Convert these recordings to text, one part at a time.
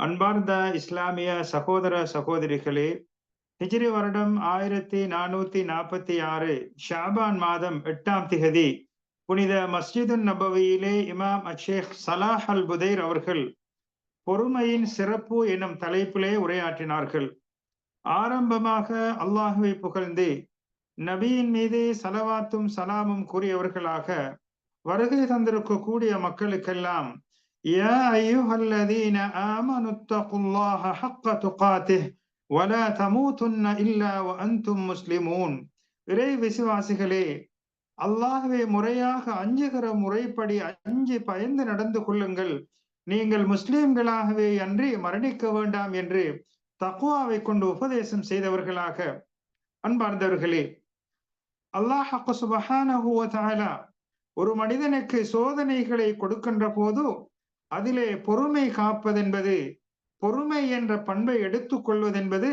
அன்பார்ந்த இஸ்லாமிய சகோதர சகோதரிகளே ஹிஜ்ரி வருடம் ஆயிரத்தி நானூத்தி நாற்பத்தி ஆறு ஷாபான் மாதம் எட்டாம் திகதி புனித மஸ்ஜிது நபவியிலே இமாம் அஷேக் சலாஹ் அல் புதைர் அவர்கள் பொறுமையின் சிறப்பு எனும் தலைப்பிலே உரையாற்றினார்கள். ஆரம்பமாக அல்லாஹுவை புகழ்ந்து நபியின் மீது சலவாத்தும் சலாமும் கூறியவர்களாக வருகை தந்திருக்கக்கூடிய மக்களுக்கெல்லாம் يا أيها الذين آمنوا اتقوا الله حق تقاته ولا تموتن إلا وأنتم مسلمون இறை விசுவாசிகளே அல்லாஹ்வே முறையாக அஞ்சுகிற முறைப்படி அஞ்சு பயந்து நடந்து கொள்ளுங்கள் நீங்கள் முஸ்லிம்களாகவே அன்றி மரணிக்க வேண்டாம் என்று தக்குவாவை கொண்டு உபதேசம் செய்தவர்களாக அன்பார்ந்தவர்களே அல்லாஹ் சுபஹானஹு ஒரு மனிதனுக்கு சோதனைகளை கொடுக்கின்ற போது அதிலே பொறுமை காப்பதென்பது பொறுமை என்ற பண்பை எடுத்துக் கொள்வதென்பது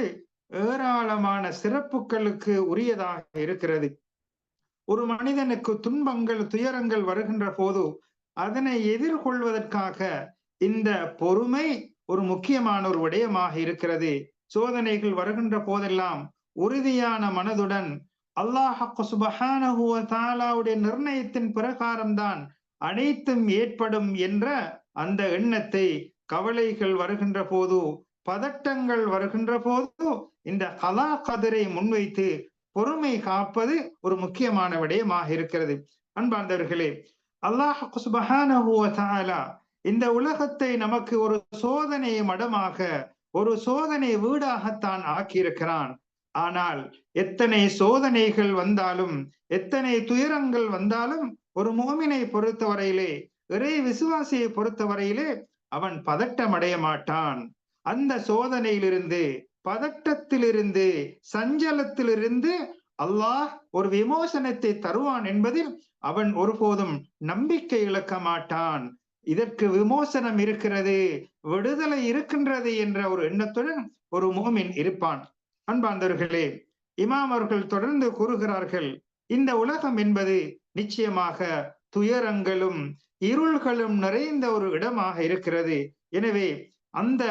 ஏராளமான சிறப்புகளுக்கு உரியதாக இருக்கிறது. ஒரு மனிதனுக்கு துன்பங்கள் துயரங்கள் வருகின்ற போது அதனை எதிர்கொள்வதற்காக இந்த பொறுமை ஒரு முக்கியமான ஒரு விடயமாக இருக்கிறது. சோதனைகள் வருகின்ற போதெல்லாம் உறுதியான மனதுடன் அல்லாஹ் தாலாவுடைய நிர்ணயத்தின் பிரகாரம்தான் அனைத்தும் ஏற்படும் என்ற அந்த எண்ணத்தை கவலைகள் வருகின்ற போது பதட்டங்கள் வருகின்ற போது இந்த கலா கதிரை முன்வைத்து பொறுமை காப்பது ஒரு முக்கியமான விடயமாக இருக்கிறது. அன்பார்ந்தவர்களே அல்லாஹ் சுபஹானஹுவ இந்த உலகத்தை நமக்கு ஒரு சோதனை மடமாக ஒரு சோதனை வீடாகத்தான் ஆக்கியிருக்கிறான். ஆனால் எத்தனை சோதனைகள் வந்தாலும் எத்தனை துயரங்கள் வந்தாலும் ஒரு மோமினை பொறுத்தவரையிலே இறை விசுவாசியை பொறுத்தவரையிலே அவன் பதட்டம் அடைய மாட்டான் அந்த சோதனையிலிருந்து பதட்டத்திலிருந்து சஞ்சலத்திலிருந்து அல்லாஹ் ஒரு விமோசனத்தை தருவான் என்பதில் அவன் ஒருபோதும் நம்பிக்கை இழக்க மாட்டான் இதற்கு விமோசனம் இருக்கிறது விடுதலை இருக்கின்றது என்ற ஒரு எண்ணத்துடன் ஒரு மோமின் இருப்பான். அன்பாந்தவர்களே இமாம் அவர்கள் தொடர்ந்து கூறுகிறார்கள் இந்த உலகம் என்பது நிச்சயமாக துயரங்களும் இருள்களும் நிறைந்த ஒரு இடமாக இருக்கிறது. எனவே அந்த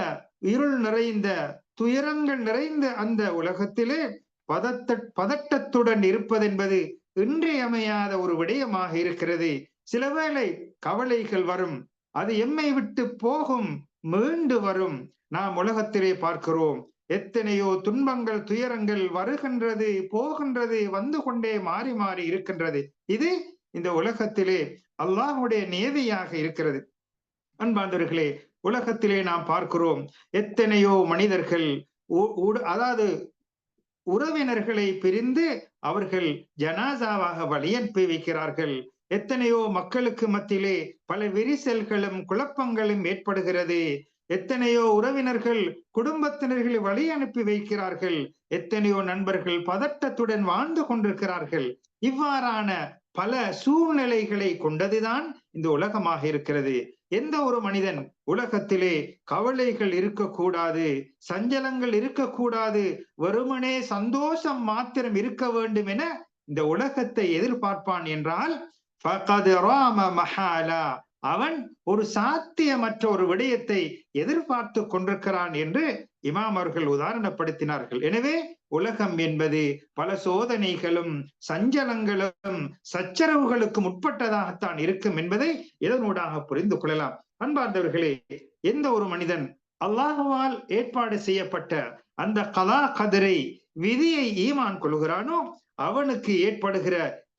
இருள் நிறைந்த துயரங்கள் நிறைந்த அந்த உலகத்திலே பதத்த பதட்டத்துடன் இருப்பதென்பது இன்றியமையாத ஒரு விடயமாக இருக்கிறது. சிலவேளை கவலைகள் வரும். அது எம்மை விட்டு போகும் மீண்டு வரும். நாம் உலகத்திலே பார்க்கிறோம். எத்தனையோ துன்பங்கள் துயரங்கள் வருகின்றது போகின்றது வந்து கொண்டே மாறி மாறி இருக்கின்றது. இது இந்த உலகத்திலே அல்லாஹுடைய நியதியாக இருக்கிறது. அன்பாந்தவர்களே உலகத்திலே நாம் பார்க்கிறோம் எத்தனையோ மனிதர்கள் அதாவது உறவினர்களை பிரிந்து அவர்கள் ஜனாசாவாக வழியனுப்பி வைக்கிறார்கள். எத்தனையோ மக்களுக்கு மத்தியிலே பல விரிசல்களும் குழப்பங்களும் ஏற்படுகிறது. எத்தனையோ உறவினர்கள் குடும்பத்தினர்களை வழி அனுப்பி வைக்கிறார்கள். எத்தனையோ நண்பர்கள் பதட்டத்துடன் வாழ்ந்து கொண்டிருக்கிறார்கள். இவ்வாறான பல சூழ்நிலைகளை கொண்டதுதான் இந்த உலகமாக இருக்கிறது. எந்த ஒரு மனிதன் உலகத்திலே கவலைகள் இருக்கக்கூடாது சஞ்சலங்கள் இருக்கக்கூடாது வெறுமனே சந்தோஷம் மாத்திரம் இருக்க வேண்டும் என இந்த உலகத்தை எதிர்பார்ப்பான் என்றால் அவன் ஒரு சாத்தியமற்ற ஒரு விடயத்தை எதிர்பார்த்து கொண்டிருக்கிறான் என்று இமாம் அவர்கள் உதாரணப்படுத்தினார்கள். எனவே உலகம் என்பது பல சோதனைகளும் சஞ்சலங்களும் சச்சரவுகளுக்கும் உட்பட்டதாகத்தான் இருக்கும் என்பதை இதனூடாக புரிந்து கொள்ளலாம். அன்பார்ந்தவர்களே எந்த ஒரு மனிதன் அல்லாஹுவால் ஏற்பாடு செய்யப்பட்ட அந்த கலா கதிரை விதியை ஈமான் கொள்கிறானோ அவனுக்கு ஏற்படுகிற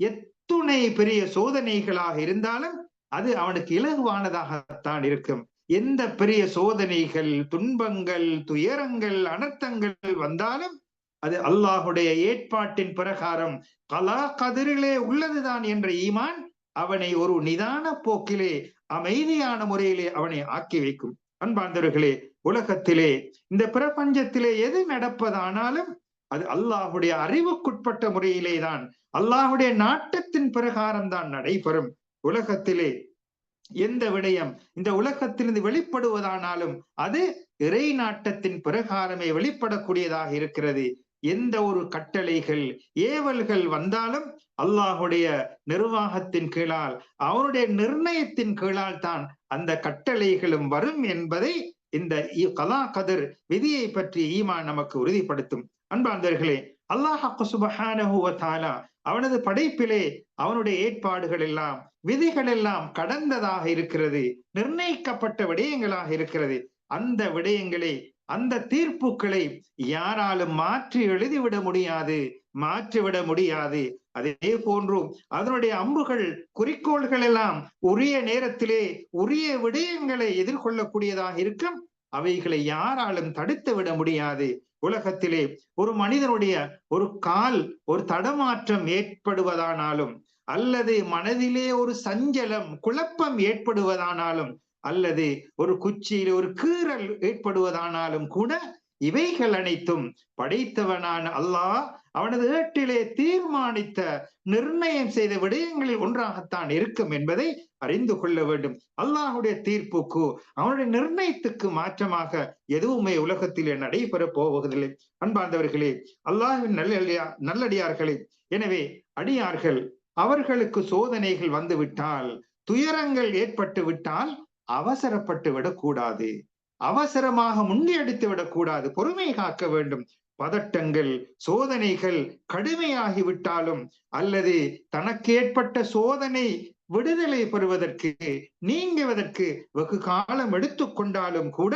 எத்துணை பெரிய சோதனைகளாக இருந்தாலும் அது அவனுக்கு இலகுவானதாகத்தான் இருக்கும். எந்த பெரிய சோதனைகள் துன்பங்கள் துயரங்கள் அனர்த்தங்கள் வந்தாலும் அது அல்லாஹுடைய ஏற்பாட்டின் பிரகாரம் கலா கதிரிலே உள்ளதுதான் என்ற ஈமான் அவனை ஒரு நிதான போக்கிலே அமைதியான முறையிலே அவனை ஆக்கி வைக்கும். அன்பார்ந்தவர்களே உலகத்திலே இந்த பிரபஞ்சத்திலே எது நடப்பதானாலும் அது அல்லாஹுடைய அறிவுக்குட்பட்ட முறையிலே தான் அல்லாஹுடைய நாட்டத்தின் பிரகாரம் தான் நடைபெறும். உலகத்திலே எந்த விடயம் இந்த உலகத்திலிருந்து வெளிப்படுவதானாலும் அது இறை நாட்டத்தின் பிரகாரமே வெளிப்படக்கூடியதாக இருக்கிறது. எந்த ஒரு கட்டளைகள் ஏவல்கள் வந்தாலும் அல்லாஹுடைய நிர்வாகத்தின் கீழால் அவனுடைய நிர்ணயத்தின் கீழால் தான் அந்த கட்டளைகளும் வரும் என்பதை இந்த கலா கதிர் விதியை பற்றி ஈமான் நமக்கு உறுதிப்படுத்தும். அன்பாந்தர்களே அல்லாஹ் சுபஹானஹுவத்தாலா அவனது படைப்பிலே அவனுடைய ஏற்பாடுகள் எல்லாம் விதிகள் எல்லாம் கடந்ததாக இருக்கிறது நிர்ணயிக்கப்பட்ட விடயங்களாக இருக்கிறது. அந்த விடயங்களை அந்த தீர்ப்புகளை யாராலும் மாற்றி எழுதிவிட முடியாது மாற்றிவிட முடியாது. அதே போன்றும் அதனுடைய அம்புகள் குறிக்கோள்கள் எல்லாம் உரிய நேரத்திலே உரிய விடயங்களை எதிர்கொள்ளக்கூடியதாக இருக்கும் அவைகளை யாராலும் தடுத்து விட முடியாது. உலகத்திலே ஒரு மனிதனுடைய ஒரு கால் ஒரு தடமாற்றம் ஏற்படுவதானாலும் அல்லது மனதிலே ஒரு சஞ்சலம் குழப்பம் ஏற்படுவதானாலும் அல்லது ஒரு குச்சியில் ஒரு கீறல் ஏற்படுவதானாலும் கூட இவைகள் அனைத்தும் படைத்தவனான அல்லாஹ் அவனது ஏட்டிலே தீர்மானித்த நிர்ணயம் செய்த விடயங்களில் ஒன்றாகத்தான் இருக்கும் என்பதை அறிந்து கொள்ள வேண்டும். அல்லாஹுடைய தீர்ப்புக்கு அவனுடைய நிர்ணயத்துக்கு மாற்றமாக எதுவுமே உலகத்திலே நடைபெற போவதில்லை. அன்பார்ந்தவர்களே அல்லாஹின் நல்ல நல்லடியார்களே எனவே அடியார்கள் அவர்களுக்கு சோதனைகள் வந்துவிட்டால் துயரங்கள் ஏற்பட்டு விட்டால் அவசரப்பட்டு விடக்கூடாது. அவசரமாக முன்னெடுத்து விடக்கூடாது. பொறுமை காக்க வேண்டும். பதட்டங்கள் சோதனைகள் கடுமையாகிவிட்டாலும் அல்லது தனக்கு ஏற்பட்ட சோதனை விடுதலை பெறுவதற்கு நீங்குவதற்கு வெகு காலம் எடுத்துக்கொண்டாலும் கூட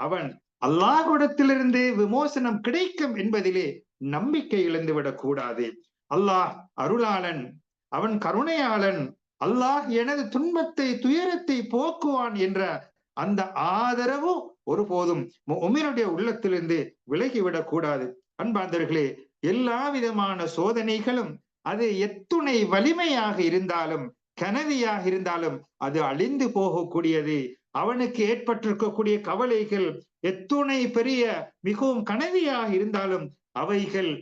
அவன் அல்லாஹ்விடத்திலிருந்து விமோசனம் கிடைக்கும் என்பதிலே நம்பிக்கை இழந்து விடக்கூடாது அல்லாஹ் அருளாளன் அவன் கருணையாளன். அல்லாஹ் எனது துன்பத்தை துயரத்தை போக்குவான் என்ற அந்த ஆதரவு ஒருபோதும் உமினுடைய உள்ளத்திலிருந்து விலகிவிடக் கூடாது. அன்பாந்தர்களே எல்லா விதமான சோதனைகளும் அது எத்துணை வலிமையாக இருந்தாலும் கனவியாக இருந்தாலும் அது அழிந்து போகக்கூடியது. அவனுக்கு ஏற்பட்டிருக்கக்கூடிய கவலைகள் எத்துணை பெரிய மிகவும் கனவியாக இருந்தாலும் அவைகள்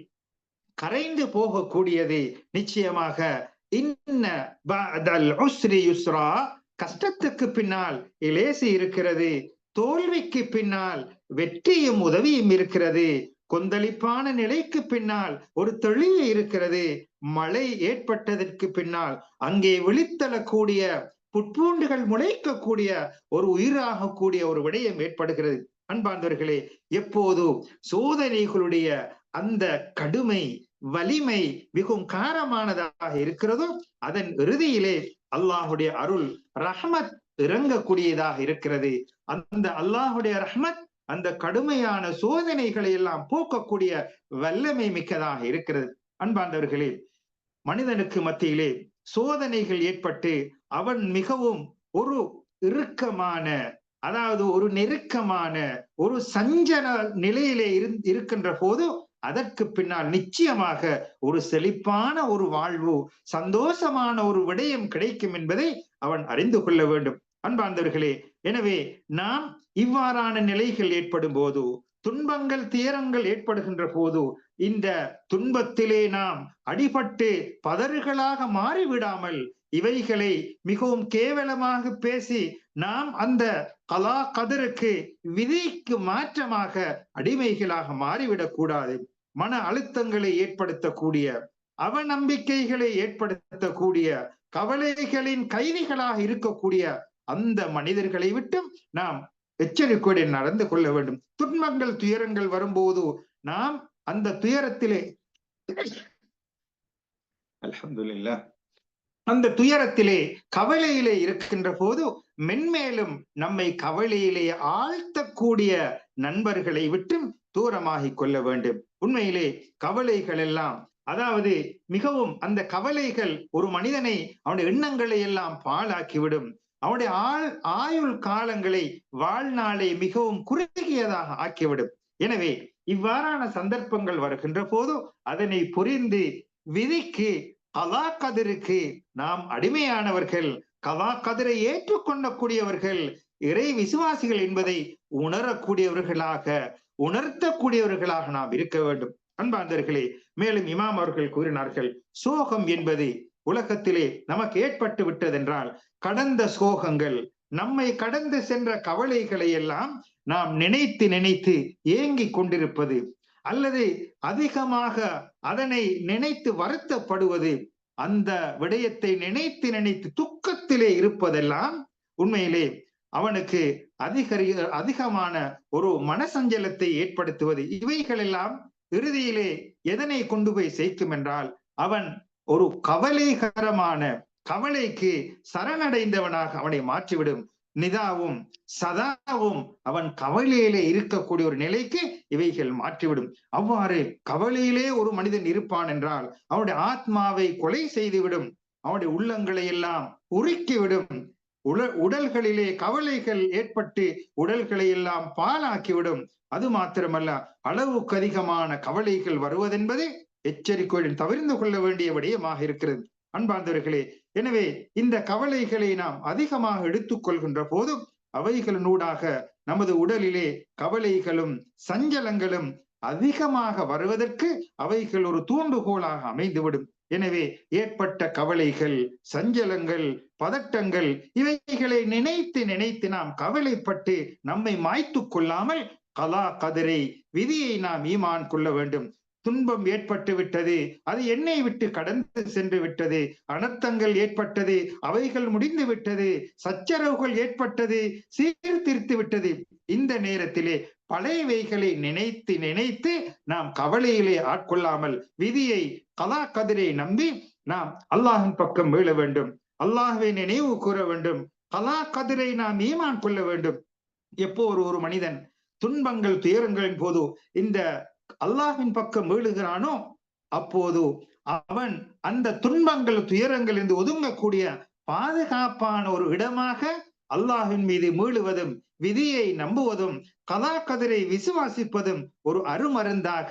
கரைந்து போகக்கூடியது. நிச்சயமாக இன்ன கஷ்டத்துக்கு பின்னால் இலேசி இருக்கிறது தோல்விக்கு பின்னால் வெற்றியும் உதவியும் இருக்கிறது கொந்தளிப்பான நிலைக்கு பின்னால் ஒரு தெளிவு இருக்கிறது மழை ஏற்பட்டதற்கு பின்னால் அங்கே விழித்தளக்கூடிய புட்பூண்டுகள் முளைக்கக்கூடிய ஒரு உயிராக கூடிய ஒரு விடயம் ஏற்படுகிறது. அன்பார்ந்தவர்களே எப்போது சோதனைகளுடைய அந்த கடுமை வலிமை மிகவும் காரமானதாக இருக்கிறதோ அதன் இறுதியிலே அல்லாஹுடைய அருள் ரஹமத் இறங்கக்கூடியதாக இருக்கிறது. அந்த அல்லாஹுடைய ரஹமத் அந்த கடுமையான சோதனைகளை எல்லாம் போக்கக்கூடிய வல்லமை மிக்கதாக இருக்கிறது. அன்பார்ந்தவர்களே மனிதனுக்கு மத்தியிலே சோதனைகள் ஏற்பட்டு அவன் மிகவும் ஒரு இறுக்கமான அதாவது ஒரு நெருக்கமான ஒரு சஞ்சன நிலையிலே இருக்கின்ற போது அதற்கு பின்னால் நிச்சயமாக ஒரு செழிப்பான ஒரு வாழ்வு சந்தோஷமான ஒரு விடயம் கிடைக்கும் என்பதை அவன் அறிந்து கொள்ள வேண்டும். அன்பார்ந்தவர்களே எனவே நாம் இவ்வாறான நிலைகள் ஏற்படும் போது துன்பங்கள் துயரங்கள் ஏற்படுகின்ற போது இந்த துன்பத்திலே நாம் அடிபட்டு பதறுகளாக மாறிவிடாமல் இவைகளை மிகவும் கேவலமாக பேசி நாம் அந்த கலா கதிருக்கு விதிக்கு மாற்றமாக அடிமைகளாக மாறிவிடக் கூடாது. மன அழுத்தங்களை ஏற்படுத்தக்கூடிய அவநம்பிக்கைகளை ஏற்படுத்தக்கூடிய கவலைகளின் கைதிகளாக இருக்கக்கூடிய அந்த மனிதர்களை விட்டும் நாம் எச்சரிக்கையுடன் நடந்து கொள்ள வேண்டும். துன்பங்கள் துயரங்கள் வரும்போது நாம் அந்த துயரத்திலே அலமதுல்லா அந்த துயரத்திலே கவலையிலே இருக்கின்ற போது மென்மேலும் நம்மை கவலையிலே ஆழ்த்தக்கூடிய நண்பர்களை விட்டும் தூரமாகிக் கொள்ள வேண்டும். உண்மையிலே கவலைகள் எல்லாம் அதாவது மிகவும் அந்த கவலைகள் ஒரு மனிதனை அவனுடைய எண்ணங்களை எல்லாம் பாழாக்கிவிடும். அவனுடைய ஆள் ஆயுள் காலங்களை வாழ்நாளை மிகவும் குறுகியதாக ஆக்கிவிடும். எனவே இவ்வாறான சந்தர்ப்பங்கள் வருகின்ற போது அதனை புரிந்து விதிக்கு கலா கதிருக்கு நாம் அடிமையானவர்கள் கவா கதிரை ஏற்றுக்கொள்ளக்கூடியவர்கள் இறை விசுவாசிகள் என்பதை உணரக்கூடியவர்களாக உணர்த்தக்கூடியவர்களாக நாம் இருக்க வேண்டும். அன்பாந்தர்களே மேலும் இமாம் அவர்கள் கூறினார்கள் சோகம் என்பது உலகத்திலே நமக்கு ஏற்பட்டு விட்டதென்றால் கடந்த சோகங்கள் நம்மை கடந்து சென்ற கவலைகளை எல்லாம் நாம் நினைத்து நினைத்து ஏங்கிக் கொண்டிருப்பது அல்லது அதிகமாக அதனை நினைத்து வருத்தப்படுவது அந்த விடயத்தை நினைத்து நினைத்து துக்கத்திலே இருப்பதெல்லாம் உண்மையிலே அவனுக்கு அதிகரி அதிகமான ஒரு மனசஞ்சலத்தை ஏற்படுத்துவது. இவைகளெல்லாம் இறுதியிலே எதனை கொண்டு போய் சேர்க்கும் என்றால் அவன் ஒரு கவலைகரமான கவலைக்கு சரணடைந்தவனாக அவனை மாற்றிவிடும். நிதாவும் சதாவும் அவன் கவலையிலே இருக்கக்கூடிய ஒரு நிலைக்கு இவைகள் மாற்றிவிடும். அவ்வாறு கவலையிலே ஒரு மனிதன் இருப்பான் என்றால் அவனுடைய ஆத்மாவை கொலை செய்துவிடும். அவனுடைய உள்ளங்களை எல்லாம் உருக்கிவிடும். உட உடல்களிலே கவலைகள் ஏற்பட்டு உடல்களை எல்லாம் பாலாக்கிவிடும் அது மாத்திரமல்ல அளவுக்கு அதிகமான கவலைகள் வருவதென்பது எச்சரிக்கையுடன் தவிர்ந்து கொள்ள வேண்டிய விடயமாக இருக்கிறது. அன்பார்ந்தவர்களே எனவே இந்த கவலைகளை நாம் அதிகமாக எடுத்துக்கொள்கின்ற போதும் அவைகளினூடாக நமது உடலிலே கவலைகளும் சஞ்சலங்களும் அதிகமாக வருவதற்கு அவைகள் ஒரு தூண்டுகோலாக அமைந்துவிடும். எனவே ஏற்பட்ட கவலைகள் சஞ்சலங்கள் பதட்டங்கள் இவைகளை நினைத்து நினைத்து நாம் கவலைப்பட்டு நம்மை மாய்த்து கொள்ளாமல் கலா கதிரை விதியை நாம் ஈமான் கொள்ள வேண்டும். துன்பம் ஏற்பட்டு விட்டது. அது என்னை விட்டு கடந்து சென்று விட்டது. அனர்த்தங்கள் ஏற்பட்டது. அவைகள் முடிந்து விட்டது. சச்சரவுகள் ஏற்பட்டது. சீர்திருத்து விட்டது. இந்த நேரத்திலே பழையவைகளை நினைத்து நினைத்து நாம் கவலையிலே ஆட்கொள்ளாமல் விதியை கலா கதிரை நம்பி நாம் அல்லாஹின் பக்கம் மீள வேண்டும். அல்லாஹுவை நினைவு கூற வேண்டும். கலா கதிரை நாம் ஈமான் கொள்ள வேண்டும். எப்போ ஒரு ஒரு மனிதன் துன்பங்கள் துயரங்களின் போது இந்த அல்லாஹின் பக்கம் மீளுகிறானோ அப்போது அவன் அந்த துன்பங்கள் துயரங்கள் இருந்து ஒதுங்கக்கூடிய பாதுகாப்பான ஒரு இடமாக அல்லாஹின் மீது மீளுவதும் விதியை நம்புவதும் கதா கதிரை விசுவாசிப்பதும் ஒரு அருமருந்தாக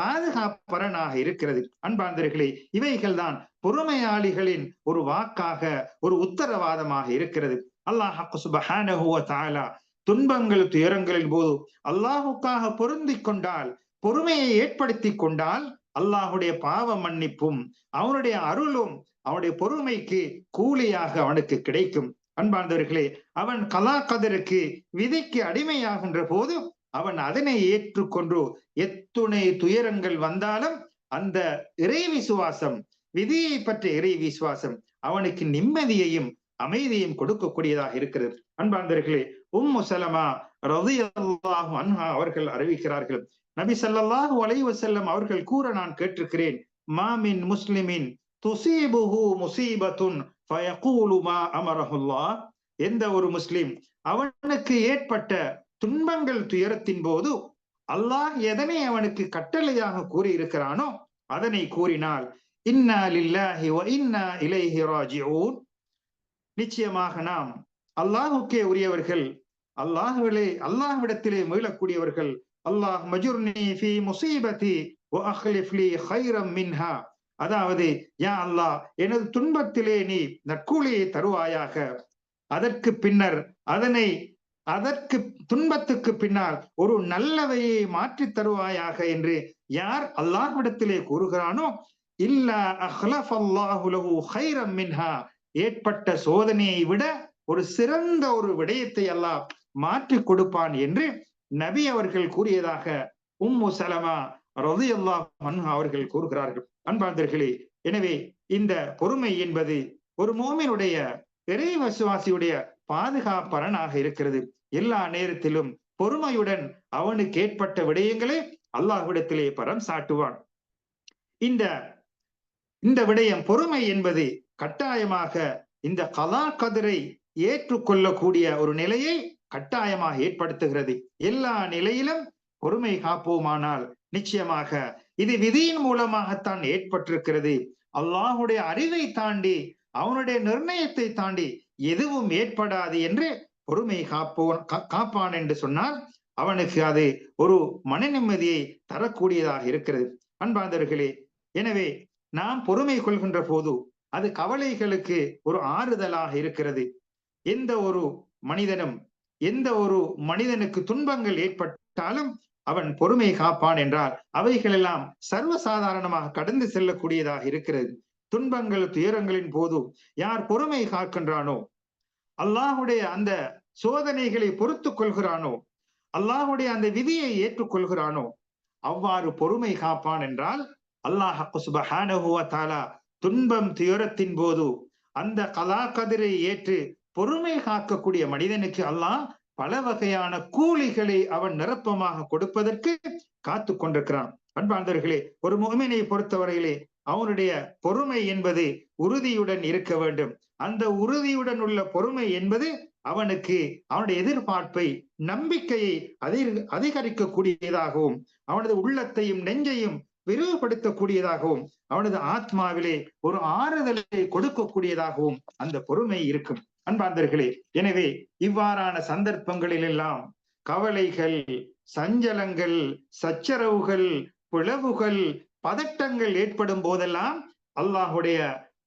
பாதுகாப்பரனாக இருக்கிறது. அன்பாந்தர்களே இவைகள் தான் பொறுமையாளிகளின் ஒரு வாக்காக ஒரு உத்தரவாதமாக இருக்கிறது. அல்லாஹ் சுபஹானஹுவ தாலா துன்பங்கள் துயரங்களின் போது அல்லாஹுக்காக பொருந்தி கொண்டால் பொறுமையை ஏற்படுத்தி கொண்டால் அல்லாஹுடைய பாவ மன்னிப்பும் அவனுடைய அருளும் அவனுடைய பொறுமைக்கு கூலியாக அவனுக்கு கிடைக்கும். அன்பார்ந்தவர்களே அவன் கலா கதருக்கு விதிக்கு அடிமையாகின்ற போது அவன் அதனை ஏற்றுக்கொண்டு எத்துணை துயரங்கள் வந்தாலும் அந்த இறை விசுவாசம் விதியை பற்றிய இறை விசுவாசம் அவனுக்கு நிம்மதியையும் அமைதியும் கொடுக்கக்கூடியதாக இருக்கிறது. அன்பார்ந்தவர்களே உம் முசலமா ரவி அல்லாஹு அன்ஹா அவர்கள் அறிவிக்கிறார்கள் நபி சல்லாஹூ அலைவ செல்லம் அவர்கள் கூற நான் கேட்டிருக்கிறேன் மாமின் முஸ்லிமின் துசீபுஹு முசீபத்துன் ஃபயகூலு அமரஹுல்லா எந்த ஒரு முஸ்லிம் அவனுக்கு ஏற்பட்ட துன்பங்கள் துயரத்தின் போது அல்லாஹ் எதனை அவனுக்கு கட்டளையாக கூறியிருக்கிறானோ அதனை கூறினால் இன்னா லில்லாஹி வ இன்னா இலைஹி ராஜிஊன். நிச்சயமாக நாம் அல்லாஹுக்கே உரியவர்கள் அல்லாஹுவிலே அல்லாஹ்விடத்திலே மீளக்கூடியவர்கள் அல்லாஹ் மஜுர்னி ஃபி முசீபதி ஹைரம் மின்ஹா. அதாவது யா அல்லாஹ் எனது துன்பத்திலே நீ நற்கூலியை தருவாயாக. அதற்கு பின்னர் அதனை அதற்கு துன்பத்துக்கு பின்னால் ஒரு நல்லவையை மாற்றி தருவாயாக என்று யார் அல்லாஹ்விடத்திலே கூறுகிறானோ இல்ல அஹ்லஃப் அல்லாஹுலகு ஹைரம் மின்ஹா. ஏற்பட்ட சோதனையை விட ஒரு சிறந்த ஒரு விடயத்தை அல்லாஹ் மாற்றி கொடுப்பான் என்று நபி அவர்கள் கூறியதாக உம்மு சலமா ரதி அல்லாஹ் அவர்கள் கூறுகிறார்கள். அன்பார்ந்தர்களே எனவே இந்த பொறுமை என்பது ஒரு மோமினுடைய இறை வசுவாசியுடைய பாதுகாப்பரனாக இருக்கிறது. எல்லா நேரத்திலும் பொறுமையுடன் அவனுக்கு ஏற்பட்ட விடயங்களை அல்லாஹ்விடத்திலே பரம் சாட்டுவான். இந்த இந்த விடயம் பொறுமை என்பது கட்டாயமாக இந்த கலா கதிரை ஏற்றுக்கொள்ளக்கூடிய ஒரு நிலையை கட்டாயமாக ஏற்படுத்துகிறது. எல்லா நிலையிலும் பொறுமை காப்போமானால் நிச்சயமாக இது விதியின் மூலமாகத்தான் ஏற்பட்டிருக்கிறது. அல்லாஹுடைய அறிவை தாண்டி அவனுடைய நிர்ணயத்தை தாண்டி எதுவும் ஏற்படாது என்று பொறுமை காப்போன் காப்பான் என்று சொன்னால் அவனுக்கு அது ஒரு மன நிம்மதியை தரக்கூடியதாக இருக்கிறது. அன்பாந்தர்களே எனவே நாம் பொறுமை கொள்கின்ற போது அது கவலைகளுக்கு ஒரு ஆறுதலாக இருக்கிறது. எந்த ஒரு மனிதனும் எந்த ஒரு மனிதனுக்கு துன்பங்கள் ஏற்பட்டாலும் அவன் பொறுமை காப்பான் என்றால் அவைகளெல்லாம் சர்வசாதாரணமாக கடந்து செல்லக்கூடியதாக இருக்கிறது. துன்பங்கள் துயரங்களின் போது யார் பொறுமை காக்கின்றானோ? அல்லாஹுடைய அந்த சோதனைகளை பொறுத்து கொள்கிறானோ? அல்லாஹுடைய அந்த விதியை ஏற்றுக்கொள்கிறானோ? அவ்வாறு பொறுமை காப்பான் என்றால் அல்லாஹ் சுபஹானஹுவ துன்பம் துயரத்தின் போது அந்த கலா கதிரை ஏற்று பொறுமை காக்கக்கூடிய மனிதனுக்கு அல்லாஹ் பல வகையான கூலிகளை அவன் நிரப்பமாக கொடுப்பதற்கு காத்து கொண்டிருக்கிறான். அன்பாந்தர்களே ஒரு முகமினை பொறுத்தவரையிலே அவனுடைய பொறுமை என்பது உறுதியுடன் இருக்க வேண்டும். அந்த உறுதியுடன் உள்ள பொறுமை என்பது அவனுக்கு அவனுடைய எதிர்பார்ப்பை நம்பிக்கையை அதிக அதிகரிக்கக்கூடியதாகவும் அவனது உள்ளத்தையும் நெஞ்சையும் விரிவுபடுத்தக்கூடியதாகவும் அவனது ஆத்மாவிலே ஒரு ஆறுதலை கொடுக்கக்கூடியதாகவும் அந்த பொறுமை இருக்கும். அன்பார்ந்தர்களே எனவே இவ்வாறான சந்தர்ப்பங்களில் எல்லாம் கவலைகள் சஞ்சலங்கள் சச்சரவுகள் பிளவுகள் பதட்டங்கள் ஏற்படும் போதெல்லாம் அல்லாஹுடைய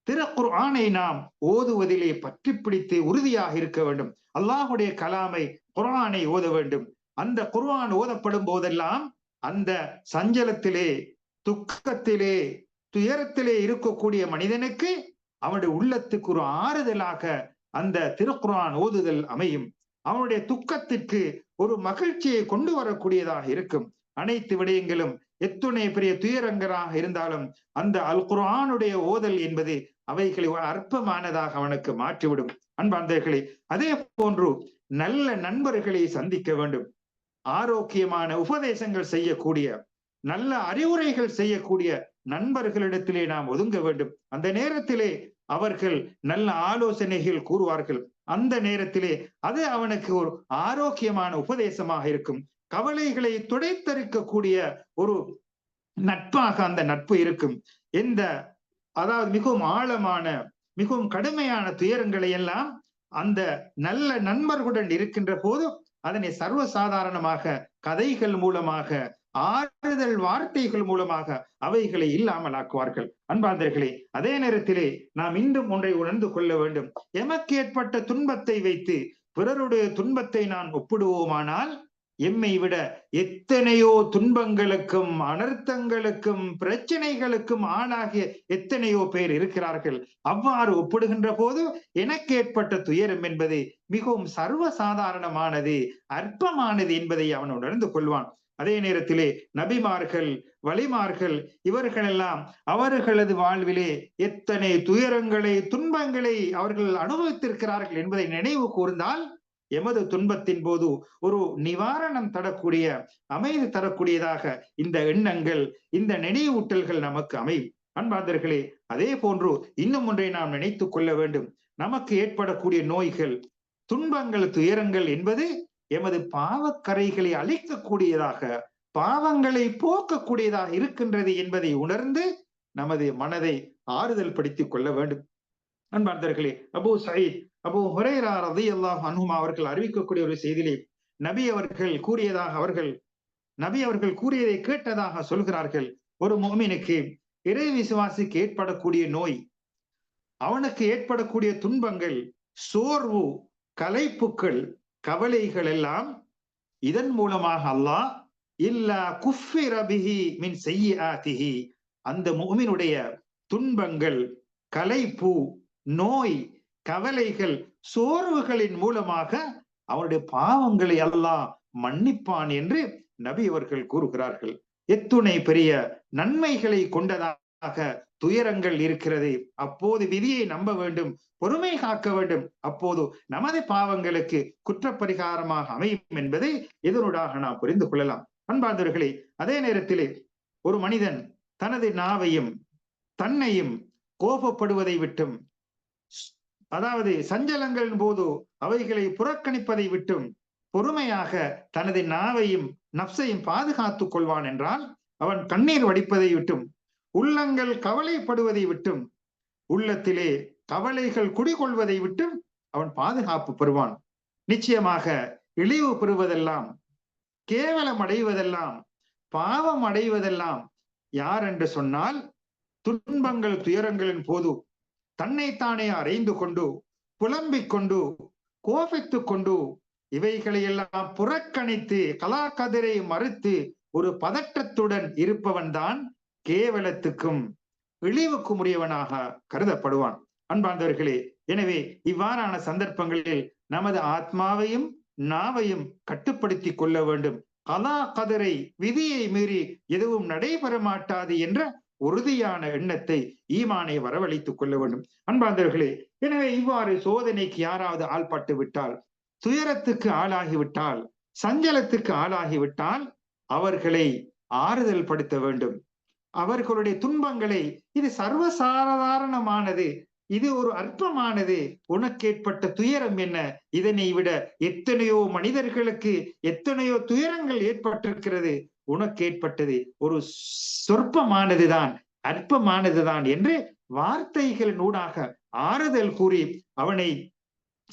திருக்குர்ஆனை நாம் ஓதுவதிலே பற்றி பிடித்து உறுதியாக இருக்க வேண்டும். அல்லாஹுடைய கலாமை குர்ஆனை ஓத வேண்டும். அந்த குர்ஆன் ஓதப்படும் போதெல்லாம் அந்த சஞ்சலத்திலே துக்கத்திலே துயரத்திலே இருக்கக்கூடிய மனிதனுக்கு அவனுடைய உள்ளத்துக்கு ஒரு ஆறுதலாக அந்த திருக்குரான் ஓதுதல் அமையும். அவனுடைய துக்கத்திற்கு ஒரு மகிழ்ச்சியை கொண்டு வரக்கூடியதாக இருக்கும். அனைத்து விடயங்களும் எத்துணை பெரிய துயரங்கராக இருந்தாலும் அந்த அல் குரானுடைய ஓதல் என்பது அவைகளை அற்பமானதாக அவனுக்கு மாற்றிவிடும். அன்பார்ந்தவர்களே அதே போன்று நல்ல நண்பர்களை சந்திக்க வேண்டும். ஆரோக்கியமான உபதேசங்கள் செய்யக்கூடிய நல்ல அறிவுரைகள் செய்யக்கூடிய நண்பர்களிடத்திலே நாம் ஒதுங்க வேண்டும். அந்த நேரத்திலே அவர்கள் நல்ல ஆலோசனைகள் கூறுவார்கள். அந்த நேரத்திலே அது அவனுக்கு ஒரு ஆரோக்கியமான உபதேசமாக இருக்கும். கவலைகளை துடைத்தரிக்கக்கூடிய ஒரு நட்பாக அந்த நட்பு இருக்கும். எந்த அதாவது மிகவும் ஆழமான மிகவும் கடுமையான துயரங்களை எல்லாம் அந்த நல்ல நண்பர்களுடன் இருக்கின்ற போது அதனை சர்வசாதாரணமாக கதைகள் மூலமாக ஆறுதல் வார்த்தைகள் மூலமாக அவைகளை இல்லாமல் ஆக்குவார்கள் அன்பாந்தர்களே அதே நேரத்திலே நாம் இன்றும் ஒன்றை உணர்ந்து கொள்ள வேண்டும். எமக்கு ஏற்பட்ட துன்பத்தை வைத்து பிறருடைய துன்பத்தை நான் ஒப்பிடுவோமானால் எம்மை விட எத்தனையோ துன்பங்களுக்கும் அனர்த்தங்களுக்கும் பிரச்சனைகளுக்கும் ஆளாகிய எத்தனையோ பேர் இருக்கிறார்கள். அவ்வாறு ஒப்பிடுகின்ற போது எனக்கு ஏற்பட்ட துயரம் என்பது மிகவும் சர்வசாதாரணமானது அற்பமானது என்பதை அவன் உணர்ந்து கொள்வான். அதே நேரத்திலே நபிமார்கள் வலிமார்கள் இவர்களெல்லாம் அவர்களது வாழ்விலே எத்தனை துயரங்களை துன்பங்களை அவர்கள் அனுபவித்திருக்கிறார்கள் என்பதை நினைவு கூர்ந்தால் எமது துன்பத்தின் போது ஒரு நிவாரணம் தரக்கூடிய அமைதி தரக்கூடியதாக இந்த எண்ணங்கள் இந்த நினைவூட்டல்கள் நமக்கு அமையும். அன்பாந்தர்களே அதே போன்று இன்னும் ஒன்றை நாம் நினைத்துக் கொள்ள வேண்டும். நமக்கு ஏற்படக்கூடிய நோய்கள் துன்பங்கள் துயரங்கள் என்பது எமது பாவக்கரைகளை அழிக்கக்கூடியதாக பாவங்களை போக்கக்கூடியதாக இருக்கின்றது என்பதை உணர்ந்து நமது மனதை ஆறுதல் படுத்திக் கொள்ள வேண்டும். அன்பார்ந்தர்களே அபு சயீத் அபு ஹுரேரா ரதி அல்லாஹ் அனுமா அவர்கள் அறிவிக்கக்கூடிய ஒரு செய்தியிலே நபி அவர்கள் கூறியதாக அவர்கள் நபி அவர்கள் கூறியதை கேட்டதாக சொல்கிறார்கள். ஒரு மோமினுக்கு இறை விசுவாசிக்கு ஏற்படக்கூடிய நோய் அவனுக்கு ஏற்படக்கூடிய துன்பங்கள் சோர்வு கலைப்புக்கள் கவலைகள் எல்லாம் இதன் மூலமாக அல்லாஹ் இல்லா குஃபி ரபிஹி மின் செய்யாதிஹி அந்த மூமினுடைய துன்பங்கள் கலைப்பு நோய் கவலைகள் சோர்வுகளின் மூலமாக அவருடைய பாவங்களை அல்லாஹ் மன்னிப்பான் என்று நபி அவர்கள் கூறுகிறார்கள். எத்துணை பெரிய நன்மைகளை கொண்டதாக துயரங்கள் இருக்கிறது. அப்போது விதியை நம்ப வேண்டும் பொறுமை காக்க வேண்டும். அப்போது நமது பாவங்களுக்கு குற்றப்பரிகாரமாக அமையும் என்பதை இதனூடாக நாம் புரிந்து கொள்ளலாம். அன்பார்ந்தவர்களே அதே நேரத்திலே ஒரு மனிதன் தனது நாவையும் தன்னையும் கோபப்படுவதை விட்டும் அதாவது சஞ்சலங்களின் போது அவைகளை புறக்கணிப்பதை விட்டும் பொறுமையாக தனது நாவையும் நப்சையும் பாதுகாத்துக் கொள்வான் என்றால் அவன் கண்ணீர் வடிப்பதை விட்டும் உள்ளங்கள் கவலைப்படுவதை விட்டும் உள்ளத்திலே கவலைகள் குடிகொள்வதை விட்டும் அவன் பாதுகாப்பு பெறுவான். நிச்சயமாக இழிவு பெறுவதெல்லாம் கேவலம் அடைவதெல்லாம் பாவம் அடைவதெல்லாம் யார் என்று சொன்னால் துன்பங்கள் துயரங்களின் போது தன்னைத்தானே அறைந்து கொண்டு புலம்பிக் கொண்டு கோபித்துக் கொண்டு இவைகளை எல்லாம் புறக்கணித்து கலாக்கதிரை மறுத்து ஒரு பதற்றத்துடன் இருப்பவன்தான் கேவலத்துக்கும் இழிவுக்கும் உரியவனாக கருதப்படுவான். அன்பார்ந்தவர்களே எனவே இவ்வாறான சந்தர்ப்பங்களில் நமது ஆத்மாவையும் நாவையும் கட்டுப்படுத்தி கொள்ள வேண்டும். கலா கதரை விதியை மீறி எதுவும் நடைபெற மாட்டாது என்ற உறுதியான எண்ணத்தை ஈமானை வரவழைத்துக் கொள்ள வேண்டும். அன்பார்ந்தவர்களே எனவே இவ்வாறு சோதனைக்கு யாராவது ஆள்பட்டு விட்டால் துயரத்துக்கு ஆளாகிவிட்டால் சஞ்சலத்துக்கு ஆளாகிவிட்டால் அவர்களை ஆறுதல் படுத்த வேண்டும். அவர்களுடைய துன்பங்களை இது சர்வசாதாரணமானது இது ஒரு அற்பமானது. உனக்கு ஏற்பட்ட துயரம் என்ன? இதனை விட எத்தனையோ மனிதர்களுக்கு எத்தனையோ துயரங்கள் ஏற்பட்டிருக்கிறது. உனக்கு ஏற்பட்டது ஒரு சொற்பமானதுதான் அற்பமானதுதான் என்று வார்த்தைகள் நூடாக ஆறுதல் கூறி அவனை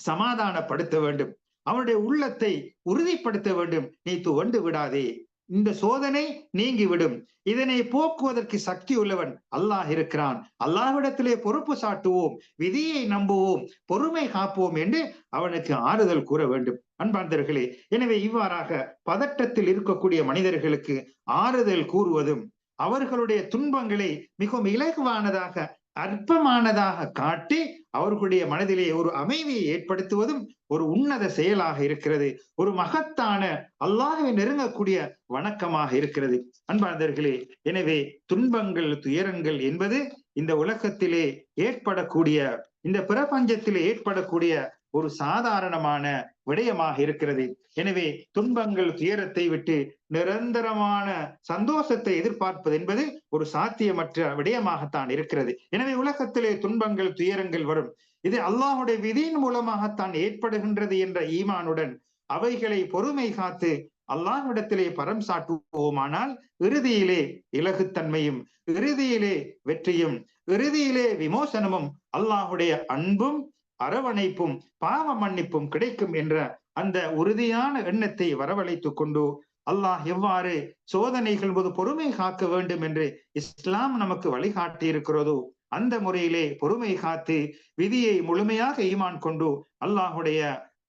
சமாதானப்படுத்த வேண்டும். அவனுடைய உள்ளத்தை உறுதிப்படுத்த வேண்டும். நீ துவண்டு விடாதே. இந்த சோதனை நீங்கிவிடும். இதனை போக்குவதற்கு சக்தி உள்ளவன் அல்லாஹ் இருக்கிறான். அல்லாஹ்விடத்திலே பொறுப்பு சாட்டுவோம். விதியை நம்புவோம். பொறுமை காப்போம் என்று அவனுக்கு ஆறுதல் கூற வேண்டும். அன்பாந்தர்களே எனவே இவ்வாறாக பதட்டத்தில் இருக்கக்கூடிய மனிதர்களுக்கு ஆறுதல் கூறுவதும் அவர்களுடைய துன்பங்களை மிகவும் இலகுவானதாக அற்பமானதாக காட்டி அவர்களுடைய மனதிலே ஒரு அமைதியை ஏற்படுத்துவதும் ஒரு உன்னத செயலாக இருக்கிறது. ஒரு மகத்தான அல்லாஹை நெருங்கக்கூடிய வணக்கமாக இருக்கிறது. அன்பார்ந்தர்களே எனவே துன்பங்கள் துயரங்கள் என்பது இந்த உலகத்திலே ஏற்படக்கூடிய இந்த பிரபஞ்சத்திலே ஏற்படக்கூடிய ஒரு சாதாரணமான விடயமாக இருக்கிறது. எனவே துன்பங்கள் துயரத்தை விட்டு நிரந்தரமான சந்தோஷத்தை எதிர்பார்ப்பது என்பது ஒரு சாத்தியமற்ற விடயமாகத்தான் இருக்கிறது. எனவே உலகத்திலே துன்பங்கள் துயரங்கள் வரும். இது அல்லாஹுடைய விதியின் மூலமாகத்தான் ஏற்படுகின்றது என்ற ஈமானுடன் அவைகளை பொறுமை காத்து அல்லாஹ்விடத்திலே பரம் சாட்டுவோமானால் இறுதியிலே இலகுத்தன்மையும் இறுதியிலே வெற்றியும் இறுதியிலே விமோசனமும் அல்லாஹுடைய அன்பும் அரவணைப்பும் பாவ மன்னிப்பும் கிடைக்கும் என்ற அந்த உறுதியான எண்ணத்தை வரவழைத்துக் கொண்டு அல்லாஹ் எவ்வாறு சோதனைகள் போது பொறுமை காக்க வேண்டும் என்று இஸ்லாம் நமக்கு வழிகாட்டி இருக்கிறதோ அந்த முறையிலே பொறுமை காத்து விதியை முழுமையாக ஈமான் கொண்டு அல்லாஹுடைய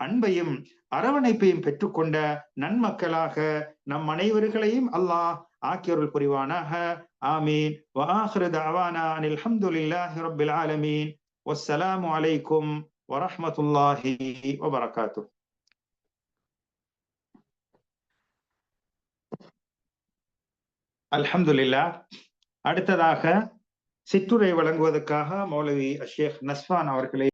அன்பையும் அரவணைப்பையும் பெற்றுக்கொண்ட நன்மக்களாக நம் அனைவர்களையும் அல்லாஹ் ஆக்கியருள் புரிவானாக. ஆமீன். வாஹிரு தவானா அனில் ஆலமீன். والسلام عليكم ورحمة الله وبركاته அல்ஹம்துலில்லா அடுத்ததாக சிற்றுரை வழங்குவதற்காக மௌலவி அஷேக் நஸ்வான் அவர்களை